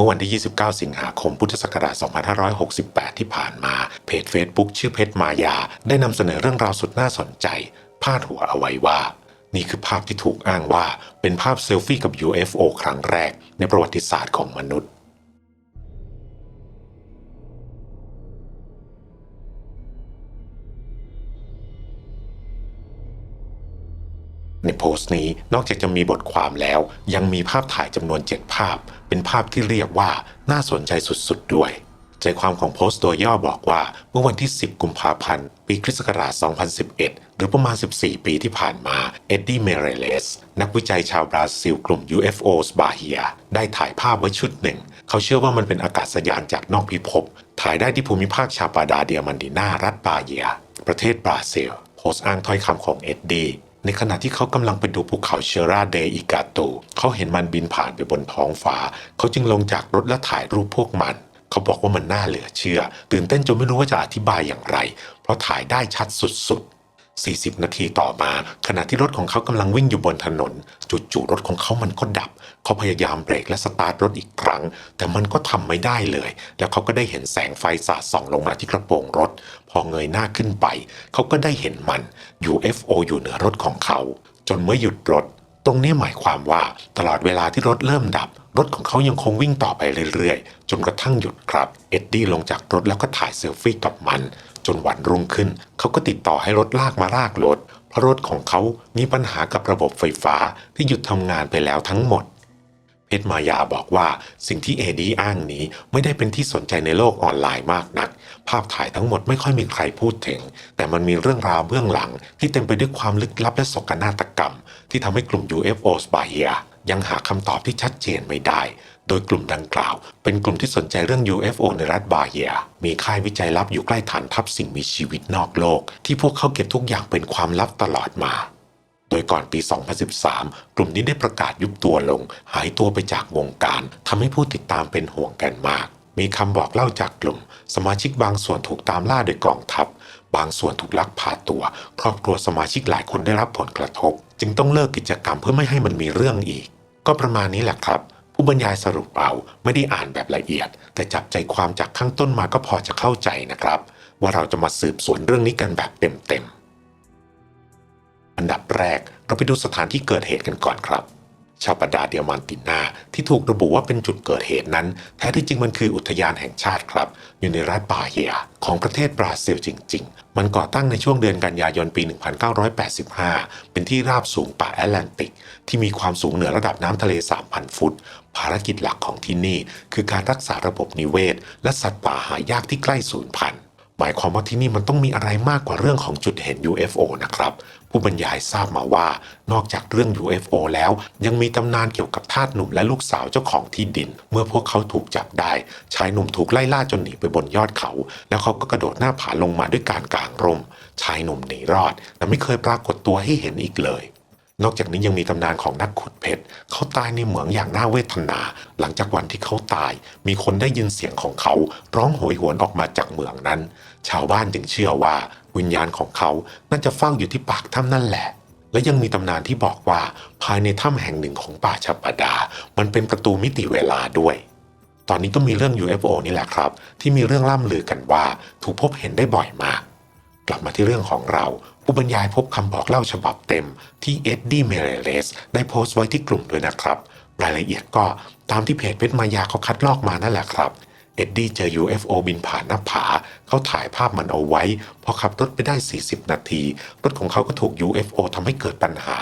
มื่อวันที่ 29 สิงหาคม พุทธศักราช 2568 ที่ผ่านมา เพจ Facebook ชื่อเพชรมายา ได้นำเสนอเรื่องราวสุดน่าสนใจ พาดหัวเอาไว้ว่า นี่คือภาพที่ถูกอ้างว่าเป็นภาพเซลฟี่กับ UFO ครั้งแรกในประวัติศาสตร์ของมนุษย์ ในโพสต์นี้นอกจากจะมีบทความแล้ว ยังมีภาพถ่ายจำนวน 7 ภาพ เป็นภาพที่เรียกว่าน่าสนใจสุดๆด้วย ใจความของโพสต์ตัวย่อบอกว่า เมื่อวันที่ 10 กุมภาพันธ์ ปีคริสต์ศักราช 2011 หรือประมาณ 14 ปีที่ผ่านมา เอ็ดดี้เมเรเลส นักวิจัยชาวบราซิลกลุ่ม UFOs บาเฮีย ได้ถ่ายภาพไว้ชุดหนึ่ง เขาเชื่อว่ามันเป็นอากาศยานจากนอกพิภพ ถ่ายได้ที่ภูมิภาคชาปาดาเดียมันดินารัฐบาเฮีย ประเทศบราซิล โพสต์อ้างถ้อยคำของเอ็ดดี้ ในขณะที่เขากำลังไปดูภูเขาเชราเดอิกาโตเขาเห็นมันบินผ่านไปบนท้องฟ้า เขาจึงลงจากรถและถ่ายรูปพวกมัน เขาบอกว่ามันน่าเหลือเชื่อ ตื่นเต้นจนไม่รู้ว่าจะอธิบายอย่างไร เพราะถ่ายได้ชัดสุดๆ 40 นาทีต่อมา ขณะที่รถของเขากำลังวิ่งอยู่บนถนน จู่ๆรถของเขามันก็ดับ เขาพยายามเบรกและสตาร์ทรถอีกครั้ง แต่มันก็ทำไม่ได้เลย แล้วเขาก็ได้เห็นแสงไฟสาดส่องลงมาที่กระโปรงรถ พอเงยหน้าขึ้นไป เขาก็ได้เห็นมัน UFO อยู่เหนือรถของเขา จนเมื่อหยุดรถ ตรงนี้หมายความว่าตลอดเวลาที่รถเริ่มดับรถของเขายังคงวิ่งต่อไปเรื่อยๆ จนกระทั่งหยุดครับ เอ็ดดี้ลงจากรถแล้วก็ถ่ายเซลฟี่กับมัน จนวันรุ่งขึ้น เขาก็ติดต่อให้รถลากมาลากรถ เพราะรถของเขามีปัญหากับระบบไฟฟ้าที่หยุดทำงานไปแล้วทั้งหมด เพชรมายาบอกว่าสิ่งที่เอดีอ้างนี้ไม่ได้เป็นที่สนใจในโลกออนไลน์มากนัก ภาพถ่ายทั้งหมดไม่ค่อยมีใครพูดถึง แต่มันมีเรื่องราวเบื้องหลัง ที่เต็มไปด้วยความลึกลับและโศกนาฏกรรม ที่ทำให้กลุ่ม UFOs บาเฮียยังหาคำตอบที่ชัดเจนไม่ได้ โดยกลุ่มดังกล่าว เป็นกลุ่มที่สนใจเรื่อง UFO ในรัฐบาเฮีย มีค่ายวิจัยลับอยู่ใกล้ฐานทัพสิ่งมีชีวิตนอกโลก ที่พวกเขาเก็บทุกอย่างเป็นความลับตลอดมา โดยก่อนปี 2013 กลุ่มนี้ได้ประกาศยุบตัวลง หายตัวไปจากวงการทำให้ผู้ติดตามเป็นห่วงกันมาก มีคำบอกเล่าจากกลุ่ม สมาชิกบางส่วนถูกตามล่าโดยกองทัพ บางส่วนถูกลักพาตัว ครอบครัวสมาชิกหลายคนได้รับผลกระทบ จึงต้องเลิกกิจกรรมเพื่อไม่ให้มันมีเรื่องอีก ก็ประมาณนี้แหละครับ ผู้บรรยายสรุปเอาไม่ได้อ่านแบบละเอียด แต่จับใจความจากข้างต้นมาก็พอจะเข้าใจนะครับ ว่าเราจะมาสืบสวนเรื่องนี้กันแบบเต็มๆอันดับแรกเราไปดูสถานที่เกิดเหตุกันก่อนครับ ชาวปดาเดียมันตินาที่ถูกระบุว่าเป็นจุดเกิดเหตุนั้น แท้ที่จริงมันคืออุทยานแห่งชาติครับ อยู่ในรัฐบาเฮียของประเทศบราซิลจริง ๆ มันก่อตั้งในช่วงเดือนกันยายนปี 1985 เป็นที่ราบสูงป่าแอตแลนติก ที่มีความสูงเหนือระดับน้ำทะเล 3,000 ฟุต ภารกิจหลักของที่นี่ คือการรักษาระบบนิเวศ และสัตว์ป่าหายากที่ใกล้สูญพันธุ์ หมายความว่าที่นี่มันต้องมีอะไรมากกว่าเรื่องของจุดเห็น UFO นะครับ ผู้บรรยายทราบมาว่านอกจากเรื่อง UFO แล้ว ยังมีตำนานเกี่ยวกับทาสหนุ่มและลูกสาวเจ้าของที่ดิน เมื่อพวกเขาถูกจับได้ ชายหนุ่มถูกไล่ล่าจนหนีไปบนยอดเขา แล้วเขาก็กระโดดหน้าผาลงมาด้วยการกางร่ม ชายหนุ่มหนีรอดแต่ไม่เคยปรากฏตัวให้เห็นอีกเลย นอกจากนี้ยังมีตำนานของนักขุดเพชรเขาตายในเหมืองอย่างน่าเวทนา หลังจากวันที่เขาตาย มีคนได้ยินเสียงของเขา ร้องโหยหวนออกมาจากเหมืองนั้น ชาวบ้านจึงเชื่อว่า วิญญาณของเขาน่าจะเฝ้าอยู่ที่ปากถ้ำนั่นแหละ และยังมีตำนานที่บอกว่า ภายในถ้ำแห่งหนึ่งของป่าชัปดา มันเป็นประตูมิติเวลาด้วยตอนนี้ก็มีเรื่อง UFO นี่แหละครับ ที่มีเรื่องล่ำลือกันว่า ถูกพบเห็นได้บ่อยมาก กลับมาที่เรื่องของเรา ผู้บรรยายพบคำบอกเล่าฉบับเต็มที่เอ็ดดี้เมเรเลสได้โพสต์ไว้ที่กลุ่มด้วยนะครับ รายละเอียดก็ตามที่เพจเพชรมายาเขาคัดลอกมานั่นแหละครับเอ็ดดี้เจอ UFO บินผ่านหน้าผา เขาถ่ายภาพมันเอาไว้ พอขับรถไปได้ 40 นาที รถของเขาก็ถูก UFO ทำให้เกิดปัญหา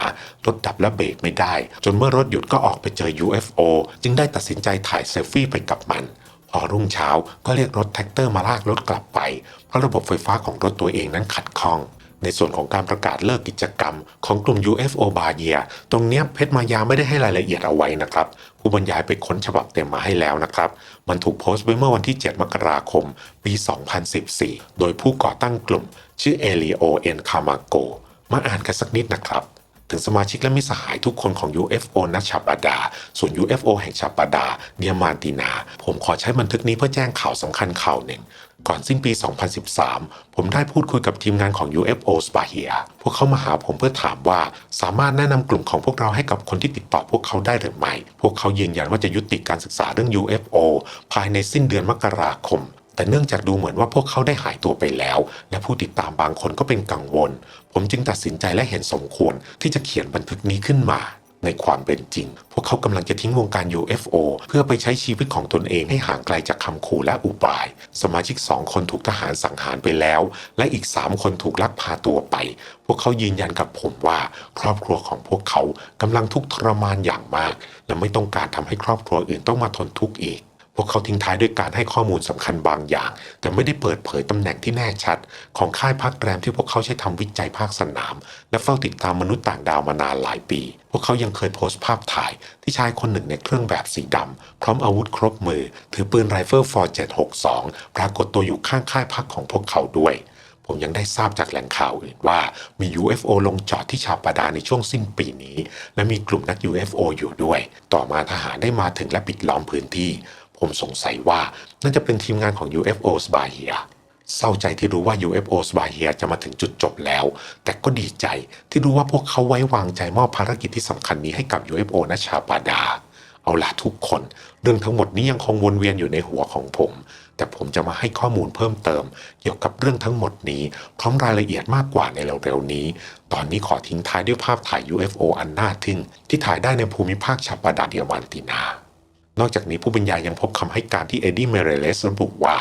รถดับและเบรกไม่ได้ จนเมื่อรถหยุดก็ออกไปเจอ UFO จึงได้ตัดสินใจถ่ายเซลฟี่ไปกับมัน พอรุ่งเช้าก็เรียกรถแท็กเตอร์มาลากรถกลับไป เพราะระบบไฟฟ้าของรถตัวเองนั้นขัดข้อง ในส่วนของการประกาศเลิกกิจกรรม ของกลุ่ม UFO บาเยียตรงเนี้ยเพชรมายาไม่ได้ให้รายละเอียดเอาไว้นะครับ ผู้บรรยายไปค้นฉบับเต็มมาให้แล้วนะครับ มันถูกโพสต์ไว้เมื่อวันที่ 7 มกราคม ปี 2014 โดยผู้ก่อตั้งกลุ่ม ชื่อเอลิโอเอ็นคามาโกมาอ่านกันสักนิดนะครับถึงสมาชิกและมิสหายทุกคนของ UFO นัชชาปดา ส่วน UFO แห่งชาปดาเดียมานตินา ผมขอใช้บันทึกนี้เพื่อแจ้งข่าวสำคัญข่าวหนึ่ง ก่อนสิ้นปี 2013 ผมได้พูดคุยกับทีมงานของ UFO s p a h i a พวกเขามาหาผมเพื่อถามว่าสามารถแนะนำกลุ่มของพวกเราให้กับคนที่ติดต่อพวกเขาได้หรือไม่ พวกเขายืนยันว่าจะยุติการศึกษาเรื่อง UFO ภายในสิ้นเดือนมกราคมแต่เนื่องจากดูเหมือนว่าพวกเขาได้หายตัวไปแล้ว และผู้ติดตามบางคนก็เป็นกังวล ผมจึงตัดสินใจและเห็นสมควรที่จะเขียนบันทึกนี้ขึ้นมา ในความเป็นจริง พวกเขากำลังจะทิ้งวงการ UFO เพื่อไปใช้ชีวิตของตนเองให้ห่างไกลจากคำขู่และอุบาย สมาชิกสองคนถูกทหารสังหารไปแล้ว และอีกสามคนถูกลักพาตัวไป พวกเขายืนยันกับผมว่า ครอบครัวของพวกเขากำลังทุกข์ทรมานอย่างมาก และไม่ต้องการทำให้ครอบครัวอื่นต้องมาทนทุกข์อีก พวกเขาทิ้งท้ายด้วยการให้ข้อมูลสำคัญบางอย่าง แต่ไม่ได้เปิดเผยตำแหน่งที่แน่ชัด ของค่ายพักแรมที่พวกเขาใช้ทำวิจัยภาคสนาม และเฝ้าติดตามมนุษย์ต่างดาวมานานหลายปี พวกเขายังเคยโพสต์ภาพถ่ายที่ชายคนหนึ่งในเครื่องแบบสีดำพร้อมอาวุธครบมือ ถือปืนไรเฟิลฟอร์762ปรากฏตัวอยู่ข้างค่ายพักของพวกเขาด้วยผมยังได้ทราบจากแหล่งข่าวอื่นว่ามี UFO ลงจอดที่ชาปดาในช่วงสิ้นปีนี้ และมีกลุ่มนัก UFO อยู่ด้วย ต่อมาทหารได้มาถึงและปิดล้อมพื้นที่ ผมสงสัยว่าน่าจะเป็นทีมงานของ UFO s b a h i a เศร้าใจที่รู้ว่า UFO s b a h i a จะมาถึงจุดจบแล้ว แต่ก็ดีใจที่รู้ว่าพวกเขาไว้วางใจมอบภารกิจที่สำคัญนี้ให้กับ UFO นชาปาดา เอาล่ะทุกคน เรื่องทั้งหมดนี้ยังคงวนเวียนอยู่ในหัวของผม แต่ผมจะมาให้ข้อมูลเพิ่มเติม เกี่ยวกับเรื่องทั้งหมดนี้พร้อมรายละเอียดมากกว่าในเร็วๆนี้ ตอนนี้ขอทิ้งท้ายด้วยภาพถ่าย UFO อันน่าทึ่งที่ถ่ายได้ในภูมิภาคชาปาดาเดียวันตินา นอกจากนี้ผู้บรรยายยังพบคำให้การที่เอ็ดดี้เมเรเลสระบุว่า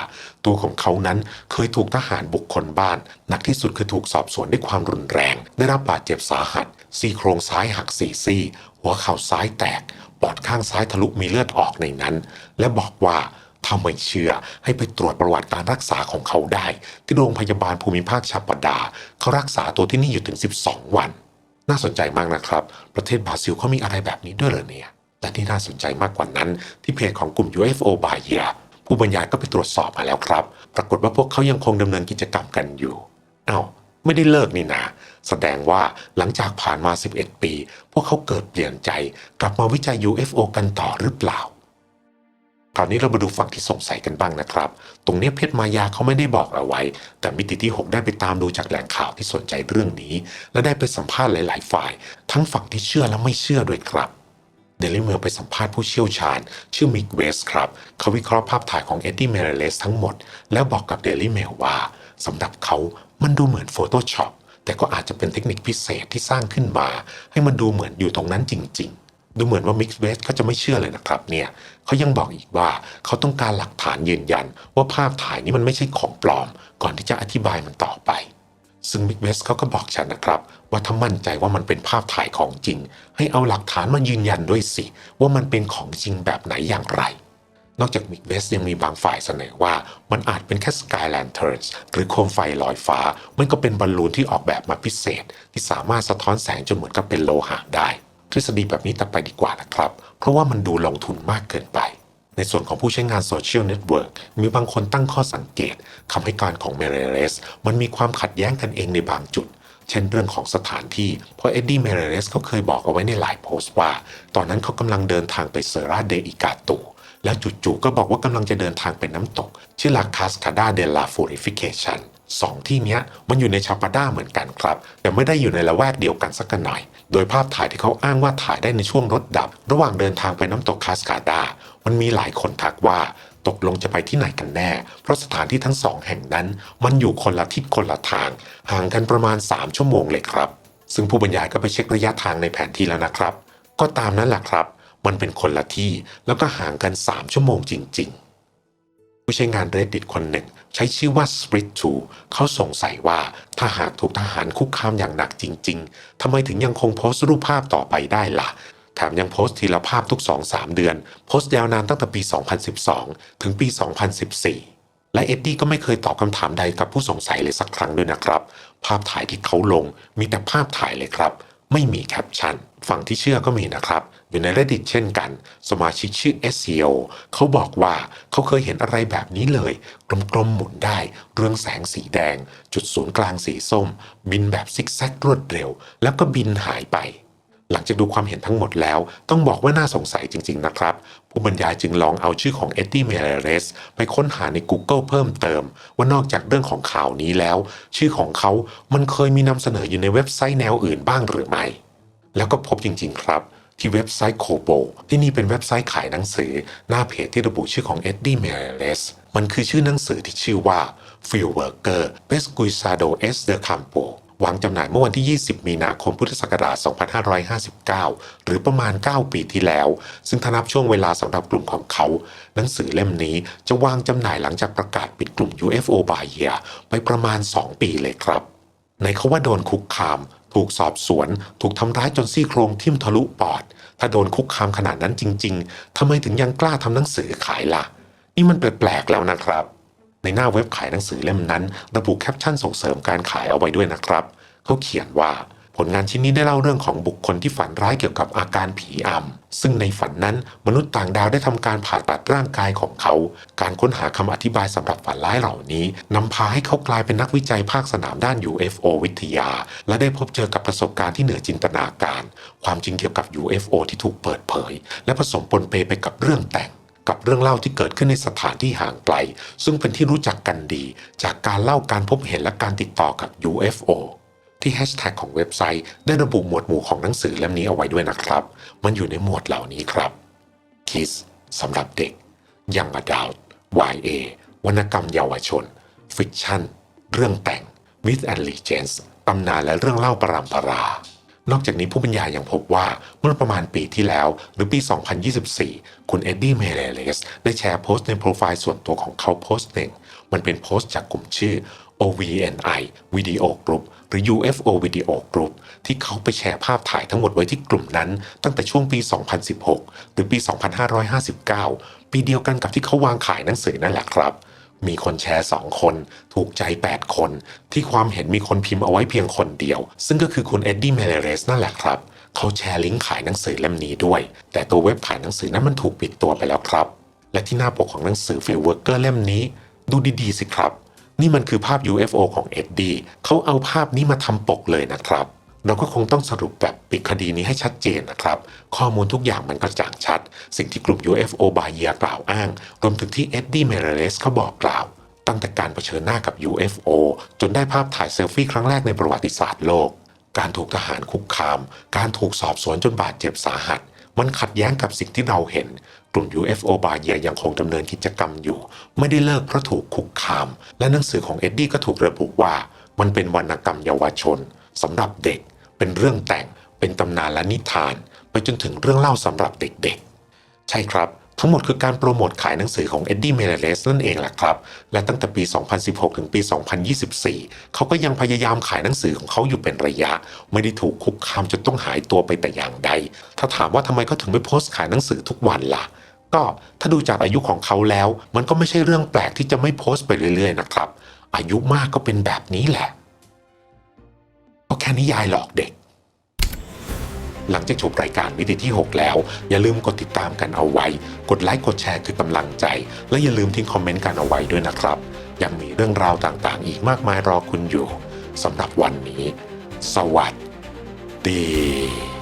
ตัวของเขานั้นเคยถูกทหารบุกคนบ้าน หนักที่สุดคือถูกสอบสวนด้วยความรุนแรง ได้รับบาดเจ็บสาหัส ซี่โครงซ้ายหักสี่ซี่ หัวเข่าซ้ายแตก ปอดข้างซ้ายทะลุมีเลือดออกในนั้น และบอกว่าถ้าไม่เชื่อให้ไปตรวจประวัติการรักษาของเขาได้ ที่โรงพยาบาลภูมิภาคชาปดา เขารักษาตัวที่นี่อยู่ถึง 12 วัน น่าสนใจมากนะครับ ประเทศบราซิลเขามีอะไรแบบนี้ด้วยเหรอเนี่ย แต่ที่น่าสนใจมากกว่านั้น ที่เพจของกลุ่ม UFO b a h i a ผู้บรรยายก็ไปตรวจสอบมาแล้วครับ ปรากฏว่าพวกเขายังคงดำเนินกิจกรรมกันอยู่เอ้าไม่ได้เลิกนี่นาแสดงว่าหลังจากผ่านมา 11 ปี พวกเขาเกิดเปลี่ยนใจ กลับมาวิจัย UFO กันต่อหรือเปล่าคราวนี้เรามาดูฝั่งที่สงสัยกันบ้างนะครับ ตรงนี้เพชรมายาเขาไม่ได้บอกเอาไว้ แต่มิติที่ 6 ได้ไปตามดูจากแหล่งข่าวที่สนใจเรื่องนี้ และได้ไปสัมภาษณ์หลาย ๆ ฝ่าย ทั้งฝั่งที่เชื่อและไม่เชื่อด้วยครับ เดลิเมลไปสัมภาษณ์ผู้เชี่ยวชาญ ชื่อมิกเวสครับ เขาวิเคราะห์ภาพถ่ายของเอ็ดดี้เมเรเลสทั้งหมด แล้วบอกกับเดลิเมลว่าสำหรับเขามันดูเหมือน Photoshop แต่ก็อาจจะเป็นเทคนิคพิเศษที่สร้างขึ้นมา ให้มันดูเหมือนอยู่ตรงนั้นจริง ๆ ดูเหมือนว่ามิกเวสเขาจะไม่เชื่อเลยนะครับเนี่ยเขายังบอกอีกว่าเขาต้องการหลักฐานยืนยัน ว่าภาพถ่ายนี้มันไม่ใช่ของปลอม ก่อนที่จะอธิบายมันต่อไป ซึ่งมิกเวสเขาก็บอกฉันนะครับ ว่าถ้ามั่นใจว่ามันเป็นภาพถ่ายของจริง ให้เอาหลักฐานมายืนยันด้วยสิ ว่ามันเป็นของจริงแบบไหนอย่างไร นอกจากมิกเวสยังมีบางฝ่ายเสนอว่ามันอาจเป็นแค่ Sky Lanterns หรือโคมไฟลอยฟ้า มันก็เป็นบอลลูนที่ออกแบบมาพิเศษ ที่สามารถสะท้อนแสงจนเหมือนกับเป็นโลหะได้ ทฤษฎีแบบนี้ตัดไปดีกว่านะครับ เพราะว่ามันดูลงทุนมากเกินไป ในส่วนของผู้ใช้งานโซเชียลเน็ตเวิร์กมีบางคนตั้งข้อสังเกตคำให้การของเมเรเรสมันมีความขัดแย้งกันเองในบางจุด เช่นเรื่องของสถานที่ เพราะเอ็ดดี้เมเรเรสเขาเคยบอกเอาไว้ในหลายโพสต์ว่า ตอนนั้นเขากำลังเดินทางไปเซราเดอิกาตูแล้วจู่ๆก็บอกว่ากำลังจะเดินทางไปน้ำตก ชื่อลาคาสคาดาเดลาฟูริฟิเคชันสองที่นี้มันอยู่ในชาปาด้าเหมือนกันครับ แต่ไม่ได้อยู่ในละแวกเดียวกันสักหน่อย โดยภาพถ่ายที่เขาอ้างว่าถ่ายได้ในช่วงรถดับ ระหว่างเดินทางไปน้ำตกคาสคาดา มันมีหลายคนทักว่าตกลงจะไปที่ไหนกันแน่ เพราะสถานที่ทั้งสองแห่งนั้น มันอยู่คนละทิศคนละทาง ห่างกันประมาณ 3 ชั่วโมงเลยครับ ซึ่งผู้บรรยายก็ไปเช็คระยะทางในแผนที่แล้วนะครับ ก็ตามนั้นแหละครับ มันเป็นคนละที่แล้วก็ห่างกัน 3 ชั่วโมงจริง ๆ ผู้ใช้งาน Reddit คนหนึ่ง ใช้ชื่อว่า Split 2เขาสงสัยว่าถ้าหากถูกทหารคุกคามอย่างหนักจริง ๆทำไมถึงยังคงโพสต์รูปภาพต่อไปได้ล่ะ แถมยังโพสต์ทีละภาพทุก 2-3 เดือน โพสต์ยาวนานตั้งแต่ปี 2012 ถึงปี 2014 และเอ็ดดี้ก็ไม่เคยตอบคำถามใดกับผู้สงสัยเลยสักครั้งด้วยนะครับ ภาพถ่ายที่เขาลงมีแต่ภาพถ่ายเลยครับ ไม่มีแคปชั่น ฝั่งที่เชื่อก็มีนะครับ อยู่ใน reddit เช่นกัน สมาชิกชื่อ SEO เขาบอกว่าเขาเคยเห็นอะไรแบบนี้เลย กลมๆหมุนได้ เรืองแสงสีแดง จุดศูนย์กลางสีส้ม บินแบบซิกแซกรวดเร็ว แล้วก็บินหายไป หลังจากดูความเห็นทั้งหมดแล้ว ต้องบอกว่าน่าสงสัยจริง ๆ นะครับ ผู้บรรยายจึงลองเอาชื่อของเอ็ดดี้เมเรเรสไปค้นหาใน Google เพิ่มเติม ว่านอกจากเรื่องของข่าวนี้แล้ว ชื่อของเขามันเคยมีนำเสนออยู่ในเว็บไซต์แนวอื่นบ้างหรือไม่ แล้วก็พบจริง ๆ ครับที่เว็บไซต์โคโบที่นี่เป็นเว็บไซต์ขายหนังสือ หน้าเพจที่ระบุชื่อของเอ็ดดี้เมเรสมันคือชื่อหนังสือที่ชื่อว่า Field Worker Pesquisado es de Campo วางจำหน่ายเมื่อวันที่ 20 มีนาคม พุทธศักราช 2559 หรือประมาณ 9 ปีที่แล้ว ซึ่งถ้านับช่วงเวลาสำหรับกลุ่มของเขา หนังสือเล่มนี้จะวางจำหน่ายหลังจากประกาศปิดกลุ่ม UFO b a y e r ไปประมาณ 2 ปีเลยครับ ในเขาว่าโดนคุกคาม ถูกสอบสวน ถูกทำร้ายจนซี่โครงทิ่มทะลุปอด ถ้าโดนคุกคามขนาดนั้นจริง ๆทำไมถึงยังกล้าทำหนังสือขายล่ะ นี่มันแปลกๆแล้วนะครับ ในหน้าเว็บขายหนังสือเล่มนั้น ระบุแคปชั่นส่งเสริมการขายเอาไว้ด้วยนะครับ เขาเขียนว่าผลงานชิ้นนี้ได้เล่าเรื่องของบุคคลที่ฝันร้ายเกี่ยวกับอาการผีอำ ซึ่งในฝันนั้นมนุษย์ต่างดาวได้ทำการผ่าตัดร่างกายของเขา การค้นหาคำอธิบายสำหรับฝันร้ายเหล่านี้นำพาให้เขากลายเป็นนักวิจัยภาคสนามด้าน UFO วิทยา และได้พบเจอกับประสบการณ์ที่เหนือจินตนาการ ความจริงเกี่ยวกับ UFO ที่ถูกเปิดเผย และผสมปนเปไปกับเรื่องแต่ง กับเรื่องเล่าที่เกิดขึ้นในสถานที่ห่างไกล ซึ่งเป็นที่รู้จักกันดี จากการเล่าการพบเห็นและการติดต่อกับ UFO ที่แฮชแท็กของเว็บไซต์ได้ระบุหมวดหมู่ของหนังสือเล่มนี้เอาไว้ด้วยนะครับ มันอยู่ในหมวดเหล่านี้ครับ Kiss สำหรับเด็ก Young Adult YA วรรณกรรมเยาวชน Fiction เรื่องแต่ง Myth and Legends ตำนานและเรื่องเล่าประรำปรา นอกจากนี้ผู้บรรยายยังพบว่าเมื่อประมาณปีที่แล้ว หรือปี 2024 คุณเอ็ดดี้เมเรเลสได้แชร์โพสต์ในโปรไฟล์ส่วนตัวของเขาโพสต์หนึ่ง มันเป็นโพสต์จากกลุ่มชื่อ OVNI Video Group หรือ UFO Video Group ที่เขาไปแชร์ภาพถ่ายทั้งหมดไว้ที่กลุ่มนั้น ตั้งแต่ช่วงปี 2016 หรือปี 2559 ปีเดียวกันกับที่เขาวางขายหนังสือนั่นแหละครับ มีคนแชร์2คน ถูกใจ 8 คน ที่ความเห็นมีคนพิมพ์เอาไว้เพียงคนเดียว ซึ่งก็คือคุณเอ็ดดี้เมเลเรสนั่นแหละครับ เขาแชร์ลิงก์ขายหนังสือเล่มนี้ด้วย แต่ตัวเว็บขายหนังสือนั้นมันถูกปิดตัวไปแล้วครับ และที่หน้าปกของหนังสือฟิลเวิร์กเกอร์เล่มนี้ ดูดีๆสิครับ นี่มันคือภาพ UFO ของเอ็ดดี้เขาเอาภาพนี้มาทำปกเลยนะครับ เราก็คงต้องสรุปแบบปิดคดีนี้ให้ชัดเจนนะครับ ข้อมูลทุกอย่างมันกระจ่างชัด สิ่งที่กลุ่ม UFO บาเยียกล่าวอ้าง รวมถึงที่เอ็ดดี้เมเรเลสเขาบอกกล่าว ตั้งแต่การเผชิญหน้ากับ UFO จนได้ภาพถ่ายเซลฟี่ครั้งแรกในประวัติศาสตร์โลก การถูกทหารคุกคาม การถูกสอบสวนจนบาดเจ็บสาหัส มันขัดแย้งกับสิ่งที่เราเห็น กลุ่ม UFO บาเยียยังคงดำเนินกิจกรรมอยู่ ไม่ได้เลิกเพราะถูกคุกคาม และหนังสือของเอ็ดดี้ก็ถูกระบุว่า มันเป็นวรรณกรรมเยาวชนสำหรับเด็ก เป็นเรื่องแต่ง เป็นตำนานและนิทาน ไปจนถึงเรื่องเล่าสำหรับเด็กๆ ใช่ครับ ทั้งหมดคือการโปรโมทขายหนังสือของเอ็ดดี้เมเรเลสนั่นเองแหละครับ และตั้งแต่ปี 2016 ถึงปี 2024 เขาก็ยังพยายามขายหนังสือของเขาอยู่เป็นระยะ ไม่ได้ถูกคุกคามจนต้องหายตัวไปแต่อย่างใด ถ้าถามว่าทำไมเขาถึงไม่โพสต์ขายหนังสือทุกวันล่ะก็ถ้าดูจากอายุของเขาแล้ว มันก็ไม่ใช่เรื่องแปลกที่จะไม่โพสต์ไปเรื่อยๆนะครับ อายุมากก็เป็นแบบนี้แหละ ก็แค่นิยายหลอกเด็ก หลังจากจบรายการมิติที่ 6 แล้ว อย่าลืมกดติดตามกันเอาไว้ กดไลค์กดแชร์คือกำลังใจ และอย่าลืมทิ้งคอมเมนต์กันเอาไว้ด้วยนะครับ ยังมีเรื่องราวต่างๆ อีกมากมายรอคุณอยู่สำหรับวันนี้ สวัสดี